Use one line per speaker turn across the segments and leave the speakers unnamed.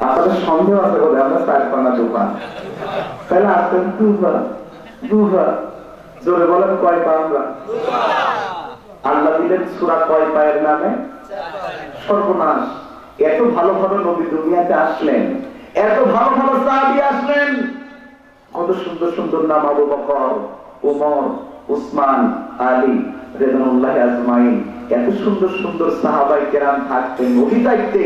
আপনাদের সন্দেহ আছে বলে আমরা চার পানা দোকান তাহলে আসতেন দুপা দুপা জোরে বলেন কয় পা আমরা? আল্লাহ দিলেন সুরা কয় পায়ের নামে? সর্বনাশ। এত ভালো ভালো নবী দুনিয়াতে আসলেন। এত ভালো ভালো সাহাবী আসলেন। কত সুন্দর সুন্দর নাম আবু বকর ওমর উসমান, আলী, রেদানুল্লাহ আজমাইন। এত সুন্দর সুন্দর সাহাবাই কেরাম থাকতেন, নবী দায়িত্বে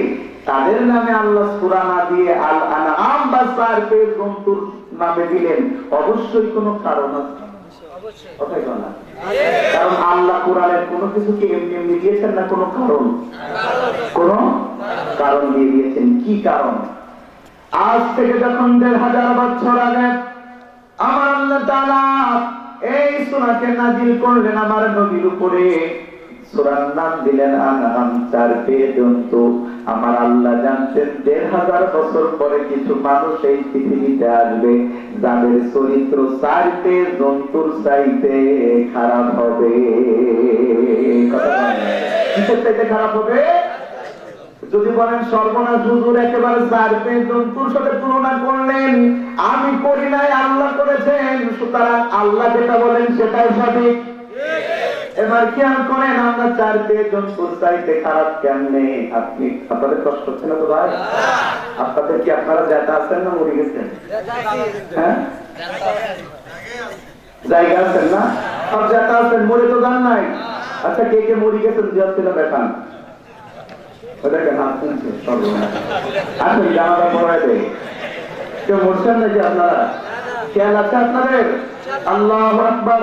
তাদের নামে আল্লাহ সূরা না দিয়ে আল আনআম বা সার পে জন্তুর নামে দিলেন। অবশ্যই কোনো কারণ আছে। কারণ আল্লাহ কোরআনের কোনো কিছুকে এমনি এমনি দিয়েছেন না কোনো কারণ? কোন কারণ দিয়ে দিয়েছেন। কি কারণ? আজ থেকে যখন দেড় হাজার বছর আগে আমার আল্লাহ তাআলা এই সূরাকে নাজিল করলেন আমার নবীর উপরে সূরার নাম দিলেন আনাম চার পেয়ে আমার আল্লাহ জানতেন দেড় হাজার বছর পরে কিছু মানুষ এই পৃথিবীতে আসবে, যাদের চরিত্র চার পেয়ে জন্তুর চাইতে খারাপ হবে। চাইতে খারাপ হবে? যদি বলেন সর্বনাশ হুজুর একেবারে চার পেয়ে জন্তুর সাথে তুলনা করলেন, আমি করি নাই, আল্লাহ করেছেন। সুতরাং আল্লাহ যেটা বলেন সেটাই সঠিক। এবার খেয়াল করেন, আমরা চার জন্তুর চাইতে খারাপ কেমনে? আপনি, আপনাদের কষ্ট হচ্ছে না তো ভাই? আপনাদের কি আপনারা যেটা আছেন না মরে গেছেন? হ্যাঁ? জায়গা আছেন না? সব যেটা আছেন, মরে তো যান নাই। আচ্ছা কে কে মরে গেছেন? জিয়াদ ছিল দেখান ওদেরকে নাম শুনছে সর্বনাশ মরছেন নাকি আপনারা? খেয়াল আছে আপনাদের? আল্লাহ আকবর।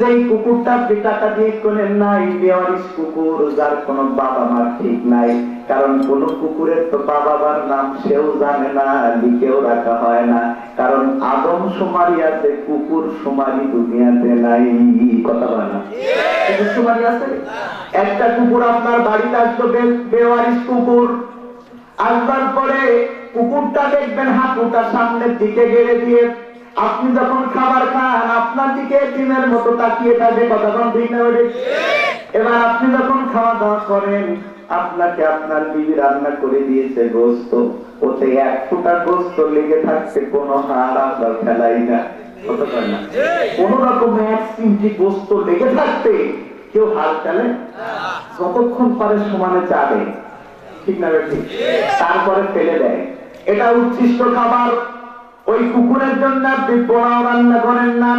যেই কুকুরটা টাকা দিয়ে করেন নাই, বেওয়ারিশ কুকুর, যার কোনো বাবা মা ঠিক নাই। কারণ কোন কুকুরের তো বাবা মার নাম সেও জানে না, লিখেও রাখা হয় না। কারণ আদম সুমারি আছে কুকুর সুমারি দুনিয়াতে নাই। কথা বলে না? সুমারি আছে? একটা কুকুর আপনার বাড়িতে আসলো বেওয়ারিশ কুকুর। আসবার পরে কুকুরটা দেখবেন হাঁটুটা সামনের দিকে গেড়ে দিয়ে আপনি যখন খাবার খান, আপনার দিকে দিনের মতো তাকিয়ে থাকবে কতক্ষণ ঠিক না? এবার আপনি যখন খাওয়া দাওয়া করেন, আপনাকে আপনার বিবি রান্না করে দিয়েছে গোস্ত। ওতে এক ফুটা গোস্ত লেগে থাকছে, কোনো হাড় আমরা ফেলাই না। কোন রকম এক চিমটি গোস্ত লেগে থাকতে কেউ হাল ফেলে? যতক্ষণ পারে সমানে চাবে ঠিক না ঠিক তারপরে ফেলে দেয়। এটা উচ্ছিষ্ট খাবার। ওই কুকুরের জন্য আপনি পোড়াও রান্না করেন না,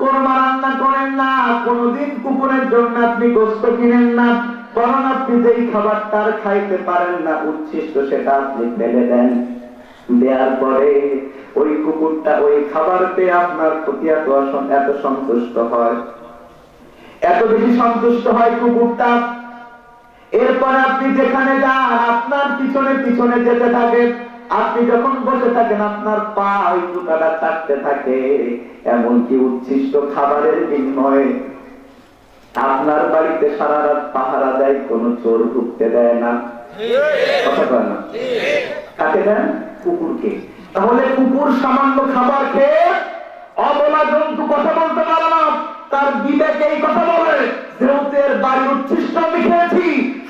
কোরমা রান্না করেন না, কোনদিন কুকুরের জন্য আপনি গোস্ত কিনেন না, বরং আপনি যেই খাবারটা আর খাইতে পারেন না, উচ্ছিষ্ট সেটা আপনি ফেলে দেন। দেওয়ার পরে ওই কুকুরটা ওই খাবার পেয়ে আপনার প্রতি এত এত সন্তুষ্ট হয়। এত বেশি সন্তুষ্ট হয় কুকুরটা। এরপরে আপনি যেখানে যান, আপনার পিছনে পিছনে যেতে থাকে। আপনি যখন বসে থাকেন, আপনার পা ওই জুতাটা চাটতে থাকে, এমনকি উচ্ছিষ্ট খাবারের বিনিময়ে। আপনার বাড়িতে সারা রাত পাহারা দেয়, কোনো চোর ঢুকতে দেয় না।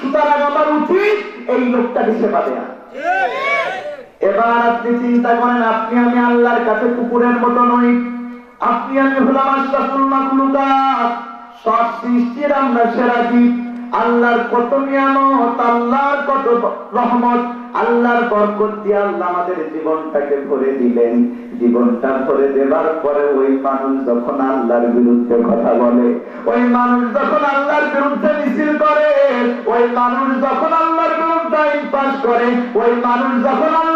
সুতরাং আমার উচিত এই লোকটাকে সেবা দেয়া। এবার আপনি চিন্তা করেন, আপনি আমি আল্লাহর কাছে কুকুরের মতো নই। আপনি আমি হলাম আশরাফুল মাখলুকাত। সব সৃষ্টির আমরা সেরা জীব। আল্লাহর কত নিয়ামত, আল্লাহর কত রহমত, আল্লাহর বরকত দিয়ে আল্লাহ আমাদের জীবনটাকে ভরে দিলেন। জীবনটা ভরে দেবার পরে ওই মানুষ যখন আল্লাহর বিরুদ্ধে কথা বলে, ওই মানুষ যখন আল্লাহর বিরুদ্ধে মিছিল করে, ওই মানুষ যখন আল্লাহর বিরুদ্ধে পাস করে, ওই মানুষ যখন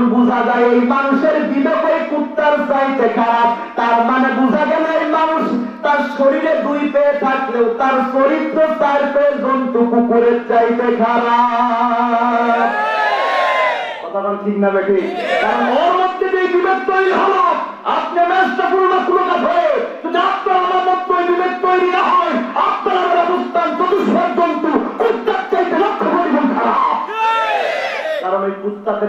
তখন বোঝা যায় এই মানুষের বিবেকে কুত্তার চাইতে খারাপ, তার মানে বোঝা গেল এই মানুষ তার শরীরে দুই পেয়ে থাকলেও তার চরিত্র তার পেয়ে জন্তু কুকুরের চাইতে খারাপ। কথা ঠিক না বেটি? কারণ ওর মধ্যে যে বিবেক তৈরি হলো, আপনি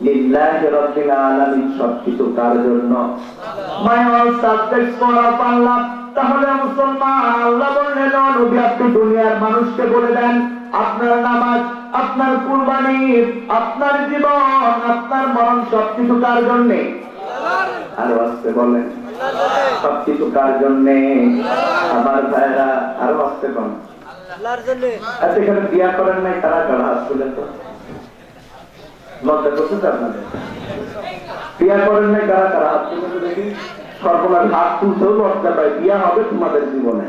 লিল্লাহি রাব্বিল আলামিন সবকিছু কার জন্য? মাই অল সাবজেক্টস ফর আল্লাহ তাহলে মুসলমান আল্লাহ বললেন নবী আপনি দুনিয়ার মানুষকে বলে দেন আপনার নামাজ আপনার কুরবানি আপনার জীবন আপনার মরণ সবকিছু কার জন্যে? আরও আসতে বলেন সবকিছু কার জন্যে? আমার ভাইরা আরও আসতে বলেন।
আল্লাহর জন্য।
আচ্ছা এখানে বিয়া করেন নাই তারা কারা তুলে তো? লজ্জা করতেছে আপনাদের বিয়া করেন নাই কারা? কারা হাত তুলে তো দেখি, সর্বনাশ, হাত তুলতেও লজ্জা পায়। বিয়া হবে তোমাদের জীবনে।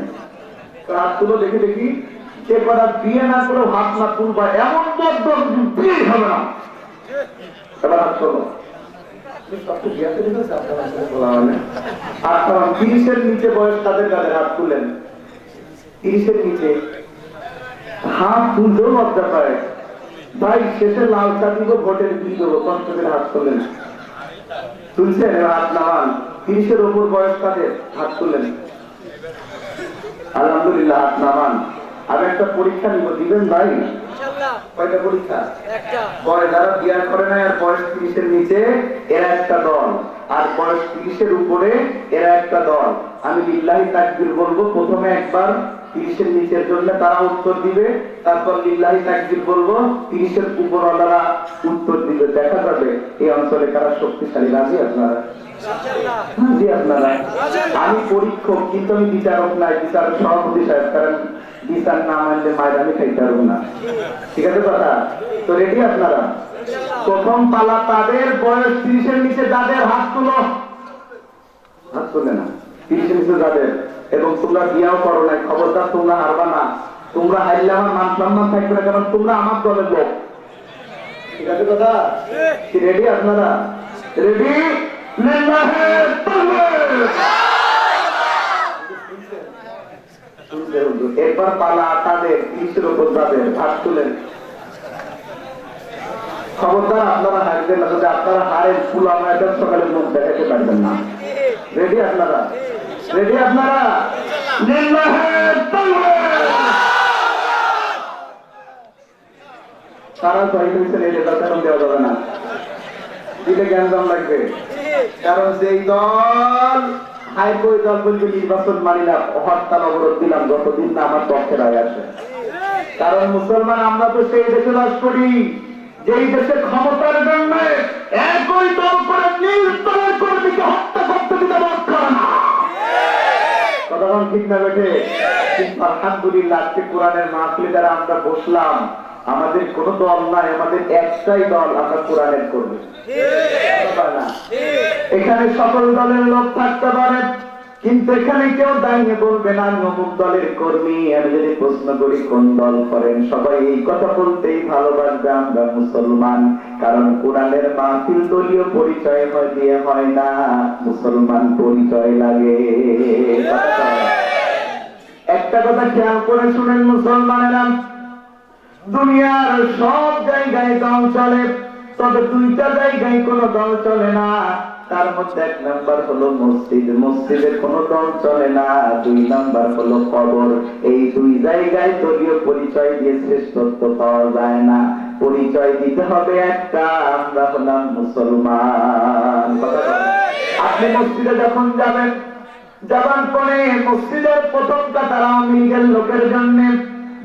হাত তুলো, দেখি দেখি সে করা বিয়ে না করেও হাত না তুলবা, এমন বদ্ধ বিয়ে হবে না। এবার হাত তোলো। হাত তুলতেও লজ্জা পায়। ভাই শেষে লাল চা ভোটের বিল দেবো কষ্ট করে হাত তুলছেন এবার হাত নামান। তিরিশের ওপর বয়স কাদের? হাত তুলেন। আলহামদুলিল্লাহ হাত নামান। আমি একটা পরীক্ষা নিব। দিবেন ভাই? কয়টা পরীক্ষা? বয়স যারা বিয়ার করে না আর বয়স তিরিশের নিচে এরা একটা দল। আর বয়স তিরিশের উপরে এরা একটা দল। আমি লিল্লাহি তাকবির বলব প্রথমে একবার তিরিশের নিচের জন্য তারা উত্তর দিবে। তারপর লিল্লাহি তাকবির বলব, তিরিশের উপরওয়ালারা উত্তর দিবে। দেখা যাবে এই অঞ্চলে কারা শক্তিশালী। রাজি আপনারা?
ইনশাআল্লাহ
আপনারা? আমি পরীক্ষক, কিন্তু আমি বিচারক নাই, বিচারক সভাপতি সাহেব, কারণ বিচার না মানলে মায়ের আমি খাইতে পারব না। ঠিক আছে কথা? তো রেডি আপনারা? প্রথম পালা তাদের, বয়স তিরিশের নিচে যাদের হাত তুলো। হাত তুলে না। তিরিশের নিচে যাদের? এবং তোমরা বিয়াও করো না খবরদার তোমরা হারবা না। তোমরা হারলে আমার মান সম্মান থাকবে না, কারণ তোমরা আমার দলের লোক। রেডি আপনারা? রেডি এরপর পালা তাদের তিরিশের উপর যাদের হাত তুলেন। খবরদার আপনারা হারবেন না, যদি আপনারা হারেন ফুল আমরা সকালে মুখ দেখাতে পারবেন না। রেডি আপনারা? রেডি আপনারা? জয় এই কারণ দেওয়া যাবে না। দিলে লাগবে। কারণ যেই দল, হাইকোর্ট দল নির্বাচন মানি না, হরতাল অবরোধ দিলাম, যতদিন না আমার পক্ষে রায় আসে। কারণ মুসলমান, আমরা তো সেই দেশে বাস করি, যেই দেশে ক্ষমতার জন্য একই দল করে কথা ঠিক না বেঠে? কিন্তু আলহামদুলিল্লাহ আজকে কোরআনের মাহফিলে দ্বারা আমরা বসলাম আমাদের কোনো দল নাই আমাদের একটাই দল আমরা কোরআনের না? এখানে সকল দলের লোক থাকতে পারে। কিন্তু এখানে কেউ দাঁড়িয়ে বলবে না অমুক দলের কর্মী। আমি যদি প্রশ্ন করি, কোন দল করেন? সবাই এই কথা বলতেই ভালোবাসবে আমরা মুসলমান। কারণ কোরআনের মাহফিল দলীয় পরিচয় হয়, দিয়ে হয় না। মুসলমান পরিচয় লাগে। একটা কথা খেয়াল করে শুনেন মুসলমানেরা। দুনিয়ার সব জায়গায় দল চলে, তবে দুইটা জায়গায় কোনো দল চলে না। তার মধ্যে এক নাম্বার হলো মসজিদ। মসজিদে কোনো দল চলে না, দুই নাম্বার হলো কবর। এই দুই জায়গায় দলীয় পরিচয় দিয়ে শ্রেষ্ঠত্ব পাওয়া যায় না। পরিচয় দিতে হবে একটা, আমরা হলাম মুসলমান। আপনি মসজিদে যখন যাবেন, যাবার পরে মসজিদের প্রথম কাতার আওয়ামী লীগের লোকের জন্য,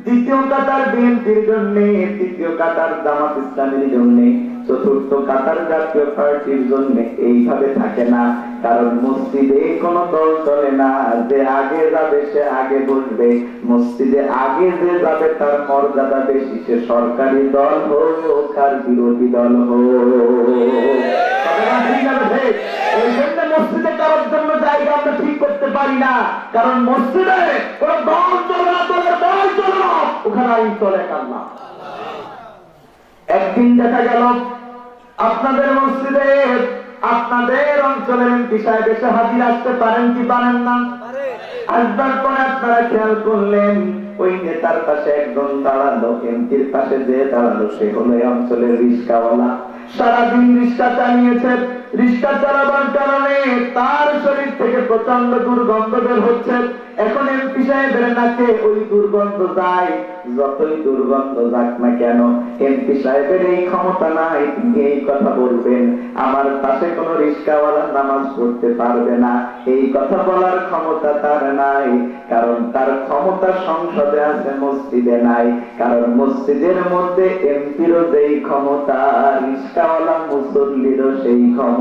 দ্বিতীয় কাতার বিএনপির জন্য, তৃতীয় কাতার জামাত ইসলামের জন্য। চতুর্থ কাতার জাতীয় পার্টির জন্য এইভাবে থাকে না। কারণ মসজিদে কোনো দল চলে না যে আগে যাবে সে আগে বসবে। মসজিদে আগে যে যাবে তার মর্যাদা বেশি সে সরকারি দল হোক আর বিরোধী দল হোক। কথাটা ঠিক না রে? এই জন্য মসজিদে কারোর জন্য জায়গা আমরা ঠিক করতে পারি না কারণ মসজিদে কোন দল চলে না দলের দল চলে না ওখানে আইন চলে কান্না একদিন দেখা গেল আপনাদের মসজিদে, আপনাদের অঞ্চলের এমপি সাহেব এসে হাজির আসতে পারেন কি পারেন না? আসবার পরে আপনারা খেয়াল করলেন, ওই নেতার পাশে একজন দাঁড়াল, এমপির পাশে যে দাঁড়াল, সে হলো এই অঞ্চলের রিস্কাওয়ালা। সারাদিন রিক্সা চালিয়েছে। রিস্কা চালাবার কারণে তার শরীর থেকে প্রচণ্ড দুর্গন্ধ বের হচ্ছে। এখন এমপি সাহেবের নাকে ওই দুর্গন্ধ যায়। যতই দুর্গন্ধ যাক না কেন, এমপি সাহেবের এই ক্ষমতা নাই, তিনি এই কথা বলবেন। আমার পাশে কোনো রিস্কাওয়ালা নামাজ পড়তে পারবে না। এই কথা বলার ক্ষমতা তার নাই, কারণ তার ক্ষমতা সংসদে আছে, মসজিদে নাই। কারণ মসজিদের মধ্যে এমপিরও যেই ক্ষমতা রিস্কাওয়ালা মুসল্লিরও সেই ক্ষমতা।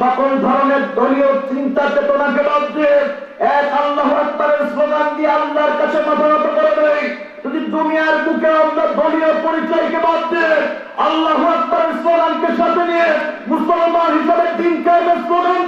সকল ধরনের দলীয় চিন্তা চেতনাকে বাদ দিয়ে এক আল্লাহ আকবরের স্লোগান দিয়ে আল্লাহর কাছে মাথা নত করে দেয়। যদি দুনিয়ার বুকে আমরা দলীয় পরিচয়কে বাদ দিয়ে আল্লাহ আকবরের স্লোগানকে সাথে নিয়ে মুসলমান হিসাবে দিন কায়েমের স্লোগান